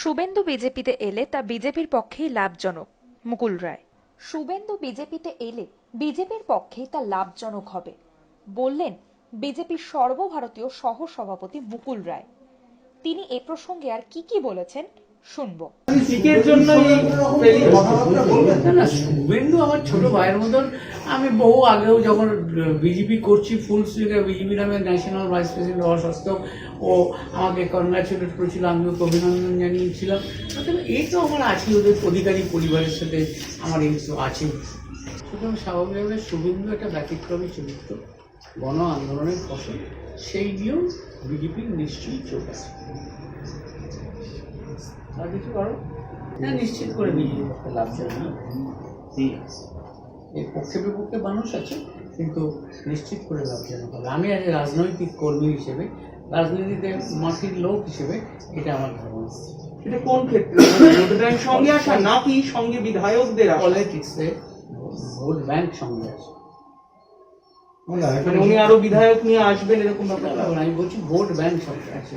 শুভেন্দু বিজেপিতে এলে তা বিজেপির পক্ষেই লাভজনক, মুকুল রায়। শুভেন্দু বিজেপিতে এলে বিজেপির পক্ষেই তা লাভজনক হবে, বললেন বিজেপির সর্বভারতীয় সহ সভাপতি মুকুল রায়। তিনি এ প্রসঙ্গে আর কি কি বলেছেন? শুনব। শুভেন্দু আমার ছোট ভাইয়ের মতন। আমি বহু আগেও যখন বিজেপি করছি ফুল স্লিগে বিজেপি নামে ন্যাশনাল ভাইস প্রেসিডেন্ট হওয়া সত্ত্বেও ও আমাকে কনগ্রাচুলেট করেছিল আমি ওকে অভিনন্দন জানিয়েছিলাম। এই তো আমার আছে, ওদের অধিকারী পরিবারের সাথে আমার এই আছে। সুতরাং স্বাভাবিকভাবে শুভেন্দু একটা ব্যতিক্রমী চরিত্র, গণ আন্দোলনের ফসল। সেই নিয়েও বিজেপির নিশ্চয়ই চোখ আছে। আর কিছু কারও? না নিশ্চিত করে পক্ষে লাভজনক এর পক্ষে বিপক্ষে মানুষ আছে কিন্তু নিশ্চিত করে লাভজনক হবে আমি আজ রাজনৈতিক কর্মী হিসেবে রাজনীতিতে মাটির লোক হিসেবে এটা আমার ধারণা। এটা কোন ক্ষেত্রে? সঙ্গে আসা নাকি সঙ্গে বিধায়কদের আসা? পলিটিক্সে ভোট ব্যাংক সঙ্গে আছে মানে উনি আরও বিধায়ক নিয়ে আসবেন এরকম ব্যাপার? আমি বলছি ভোট ব্যাংক সঙ্গে আছে